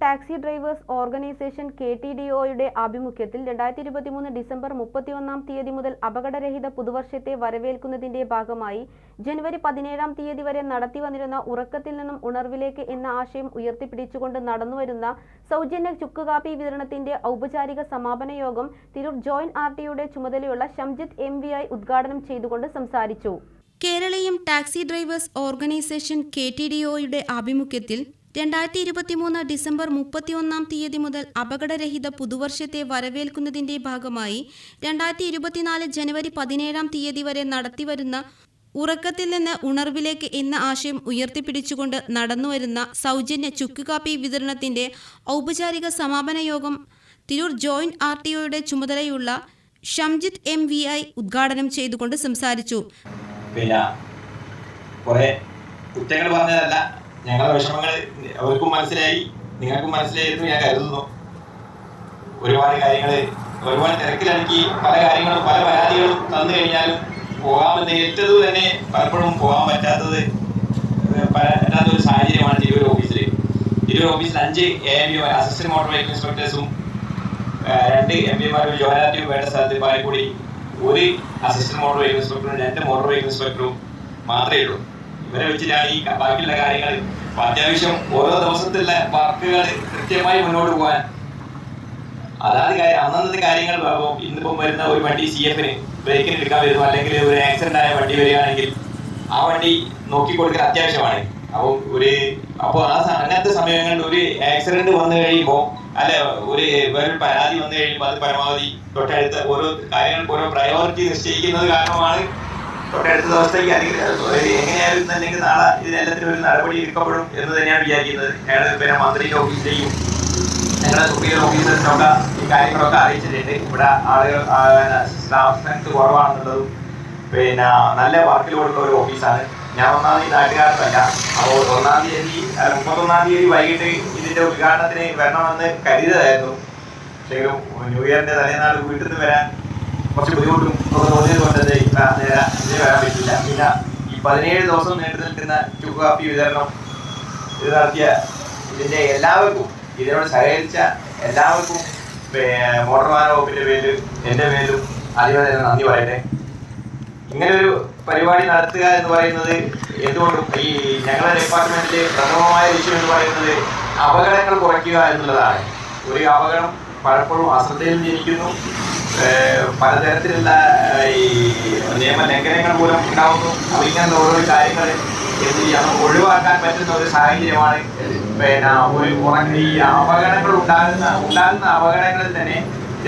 taxi drivers organisation K T D ഒയുടെ ആഭിമുഖ്യത്തിൽ രണ്ടായിരത്തി ഇരുപത്തിമൂന്ന് ഡിസംബർ മുപ്പത്തിയൊന്നാം തീയതി മുതൽ അപകടരഹിത പുതുവർഷത്തെ വരവേൽക്കുന്നതിന്റെ ഭാഗമായി ജനുവരി പതിനേഴാം തീയതി വരെ നടത്തി വന്നിരുന്ന ഉറക്കത്തിൽ നിന്നും ഉണർവിലേക്ക് എന്ന ആശയം ഉയർത്തിപ്പിടിച്ചുകൊണ്ട് നടന്നുവരുന്ന സൗജന്യ ചുക്കുകാപ്പി വിതരണത്തിന്റെ ഔപചാരിക സമാപന യോഗം തിരൂർ ജോയിന്റ് ആർ ടിയുടെ ചുമതലയുള്ള ഷംജിത്ത് എം വി ഐ ഉദ്ഘാടനം ചെയ്തുകൊണ്ട് സംസാരിച്ചു. Keraleeyam taxi drivers organisation K T D ഒയുടെ ആഭിമുഖ്യത്തിൽ രണ്ടായിരത്തി ഇരുപത്തിമൂന്ന് ഡിസംബർ മുപ്പത്തിയൊന്നാം തീയതി മുതൽ അപകടരഹിത പുതുവർഷത്തെ വരവേൽക്കുന്നതിന്റെ ഭാഗമായി രണ്ടായിരത്തി ഇരുപത്തിനാല് ജനുവരി പതിനേഴാം തീയതി വരെ നടത്തിവരുന്ന ഉറക്കത്തിൽ നിന്ന് ഉണർവിലേക്ക് എന്ന ആശയം ഉയർത്തിപ്പിടിച്ചുകൊണ്ട് നടന്നുവരുന്ന സൗജന്യ ചുക്കുകാപ്പി വിതരണത്തിന്റെ ഔപചാരിക സമാപന യോഗം തിരൂർ ജോയിന്റ് ആർ ടി ഒയുടെ ചുമതലയുള്ള ഷംജിത്ത് എം വി ഐ ഉദ്ഘാടനം ചെയ്തുകൊണ്ട് സംസാരിച്ചു. പിന്നെ കുറെ കുറ്റങ്ങൾ പറഞ്ഞതല്ല. ഞങ്ങളുടെ വിഷമങ്ങൾ അവർക്കും മനസ്സിലായി നിങ്ങൾക്കും മനസ്സിലായിരുന്നു ഞാൻ കരുതുന്നു. ഒരുപാട് കാര്യങ്ങൾ ഒരുപാട് തിരക്കിലടക്കി പല കാര്യങ്ങളും പല പരാതികളും തന്നു കഴിഞ്ഞാലും പോകാമെന്ന് ഏറ്റത് തന്നെ പലപ്പോഴും പോകാൻ പറ്റാത്തത് പറ്റാത്ത ഒരു സാഹചര്യമാണ് തിരൂർ ഓഫീസിൽ തിരൂർ ഓഫീസിൽ അഞ്ച് A M P assistant motor vehicle ഇൻസ്പെക്ടേഴ്സും രണ്ട് എം പിമാരും ജോലാറ്റിയും വേണ്ട സ്ഥലത്ത് പാലക്കൂടി ഒരു അസിസ്റ്റന്റ് മോട്ടോർ വെഹിക്കിൾ ഇൻസ്പെക്ടറും രണ്ട് മോട്ടോർ വെഹിക്കിൾ ഇൻസ്പെക്ടറും മാത്രമേ ഉള്ളൂ. ഇവരെ വെച്ചിട്ടാണ് ഈ ബാക്കിയുള്ള കാര്യങ്ങൾ അത്യാവശ്യം ഓരോ ദിവസത്തിലെ വർക്കുകൾ കൃത്യമായി മുന്നോട്ട് പോകാൻ. അതാത് കാര്യം. അന്നത്തെ കാര്യങ്ങൾ ഇന്നിപ്പം വരുന്ന ഒരു വണ്ടി സി എഫിന് ബ്രേക്കിന് എടുക്കാൻ വരുന്നു. അല്ലെങ്കിൽ ഒരു ആക്സിഡന്റ് ആയ വണ്ടി വരികയാണെങ്കിൽ ആ വണ്ടി നോക്കിക്കൊടുക്കൽ അത്യാവശ്യമാണ്. അപ്പോൾ ഒരു അപ്പോൾ ആ അങ്ങനത്തെ സമയങ്ങളിൽ ഒരു ആക്സിഡന്റ് വന്നു കഴിയുമ്പോൾ അല്ല ഒരു വേറെ പരാതി വന്നു കഴിയുമ്പോൾ അത് പരമാവധി തൊട്ടടുത്ത ഓരോ കാര്യങ്ങൾക്ക് ഓരോ പ്രയോറിറ്റി നിശ്ചയിക്കുന്നത് കാരണമാണ് തൊട്ടടുത്ത ദിവസത്തേക്ക് അല്ലെങ്കിൽ എങ്ങനെയായിരുന്നു അല്ലെങ്കിൽ നാളെ ഇതിനെല്ലാത്തിനും ഒരു നടപടി എടുക്കപ്പെടും എന്ന് തന്നെയാണ് വിചാരിക്കുന്നത്. ഞങ്ങൾ പിന്നെ മന്ത്രിയുടെ ഓഫീസിലെയും ഞങ്ങളുടെ സുപ്രീം ഓഫീസറിനൊക്കെ ഈ കാര്യങ്ങളൊക്കെ അറിയിച്ചിട്ടുണ്ട്. ഇവിടെ ആളുകൾ സ്റ്റാഫ് സ്ട്രെങ്ത് കുറവാണെന്നുള്ളതും പിന്നെ നല്ല വർക്കിൽ കൊടുത്ത ഒരു ഓഫീസാണ്. ഞാൻ ഒന്നാം തീയതി നാട്ടുകാരനല്ല. അപ്പോൾ ഒന്നാം തീയതി മുപ്പത്തൊന്നാം തീയതി വൈകിട്ട് ഇതിന്റെ ഉദ്ഘാടനത്തിന് വരണമെന്ന് കരുതലായിരുന്നു പക്ഷേ ന്യൂ ഇയറിന്റെ തലേനാൾ വീട്ടിൽ നിന്ന് വരാൻ കുറച്ച് ബുദ്ധിമുട്ടും കൊണ്ട് വരാൻ പറ്റില്ല പിന്നെ ഈ പതിനേഴ് ദിവസം നീണ്ടു നിൽക്കുന്ന ചുക്ക് കാപ്പി വിതരണം ഇത് നടത്തിയ ഇതിന്റെ എല്ലാവർക്കും ഇതിനോട് സഹകരിച്ച എല്ലാവർക്കും പിന്നെ വകുപ്പിന്റെ പേരിൽ എന്റെ പേരിലും ആദ്യമേ തന്നെ നന്ദി പറയട്ടെ. ഇങ്ങനെ ഒരു പരിപാടി നടത്തുക എന്ന് പറയുന്നത് എന്തുകൊണ്ടും ഈ ഞങ്ങളുടെ ഡിപ്പാർട്ട്മെന്റിലെ പ്രഥമമായ വിഷയം എന്ന് പറയുന്നത് അപകടങ്ങൾ കുറയ്ക്കുക എന്നുള്ളതാണ്. ഒരു അപകടം പലപ്പോഴും അശ്രദ്ധയിൽ ജനിക്കുന്നു പലതരത്തിലുള്ള ഈ നിയമ ലംഘനങ്ങൾ മൂലം ഉണ്ടാവുന്നു. അപ്പൊ ഇങ്ങനത്തെ ഓരോ കാര്യങ്ങൾ എന്ത് ചെയ്യാം? ഒഴിവാക്കാൻ പറ്റുന്ന ഒരു സാഹചര്യമാണ്. പിന്നെ ഒരു ഉറങ്ങ ഈ അപകടങ്ങൾ ഉണ്ടാകുന്ന ഉണ്ടാകുന്ന അപകടങ്ങളിൽ തന്നെ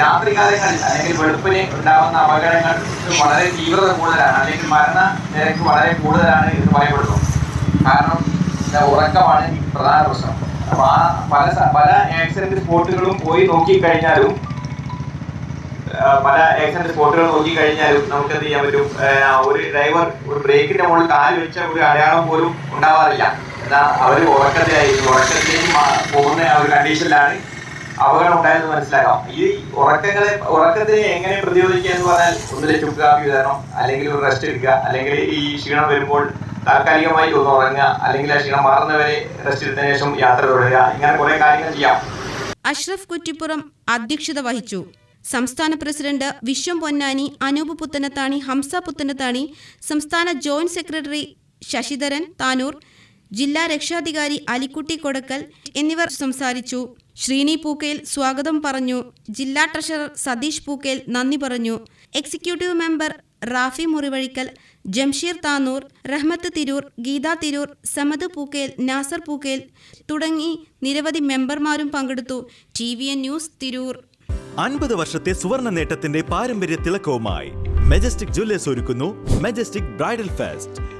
രാത്രികാലങ്ങളിൽ അല്ലെങ്കിൽ വെളുപ്പിന് ഉണ്ടാകുന്ന അപകടങ്ങൾ വളരെ തീവ്രത കൂടുതലാണ്. അല്ലെങ്കിൽ മരണ നിരക്ക് വളരെ കൂടുതലാണ് എന്ന് പറയപ്പെടുന്നു. കാരണം ഉറക്കമാണ് പ്രധാന പ്രശ്നം. അപ്പൊ ആ പല പല ആക്സിഡന്റ് സ്പോട്ടുകളും പോയി നോക്കി കഴിഞ്ഞാലും പല ആക്സിഡന്റ് സ്പോട്ടുകൾ നോക്കി കഴിഞ്ഞാലും നമുക്ക് എന്ത് ചെയ്യാൻ പറ്റും? ഒരു ഡ്രൈവർ ഒരു ബ്രേക്കിന്റെ മുകളിൽ കാൽ വെച്ച ഒരു അടയാളം പോലും ഉണ്ടാവാറില്ല. എന്നാൽ അവർ ഉറക്കത്തിലായിരിക്കും ഉറക്കത്തിലേക്ക് പോകുന്ന ആ ഒരു കണ്ടീഷനിലാണ് അപകടം ഉണ്ടായെന്ന് മനസ്സിലാക്കാം. ഈ ഉറക്കങ്ങളെ ഉറക്കത്തിനെ എങ്ങനെ പ്രതിരോധിക്കുക എന്ന് പറഞ്ഞാൽ ഒന്നിലെ ചുക്ക് കാപ്പി വിതരണം അല്ലെങ്കിൽ ഒരു റെസ്റ്റ് എടുക്കുക അല്ലെങ്കിൽ ഈ ക്ഷീണം വരുമ്പോൾ താൽക്കാലികമായി ഒന്ന് ഉറങ്ങുക. അല്ലെങ്കിൽ ആ ക്ഷീണം മാറുന്നവരെ റെസ്റ്റ് എടുത്തതിനു ശേഷം യാത്ര തുടരുക. ഇങ്ങനെ കുറെ കാര്യങ്ങൾ ചെയ്യാം. അഷ്റഫ് കുറ്റിപ്പുറം അധ്യക്ഷത വഹിച്ചു. സംസ്ഥാന പ്രസിഡന്റ് വിശ്വം പൊന്നാനി അനൂപ് പുത്തനത്താണി ഹംസ പുത്തനത്താണി സംസ്ഥാന ജോയിന്റ് സെക്രട്ടറി ശശിധരൻ താനൂർ ജില്ലാ രക്ഷാധികാരി അലിക്കുട്ടി കൊടക്കൽ എന്നിവർ സംസാരിച്ചു. ശ്രീനി പൂക്കേൽ സ്വാഗതം പറഞ്ഞു. ജില്ലാ ട്രഷറർ സതീഷ് പൂക്കേൽ നന്ദി പറഞ്ഞു. എക്സിക്യൂട്ടീവ് മെമ്പർ റാഫി മുറിവഴിക്കൽ ജംഷീർ താനൂർ റഹ്മത്ത് തിരൂർ ഗീത തിരൂർ സമദ് പൂക്കേൽ നാസർ പൂക്കേൽ തുടങ്ങി നിരവധി മെമ്പർമാരും പങ്കെടുത്തു. T V N news Tirur. അൻപത് വർഷത്തെ സുവർണ നേട്ടത്തിന്റെ പാരമ്പര്യ തിളക്കവുമായി മെജസ്റ്റിക് ജ്വല്ലേഴ്സ് ഒരുക്കുന്നു majestic bridal fest.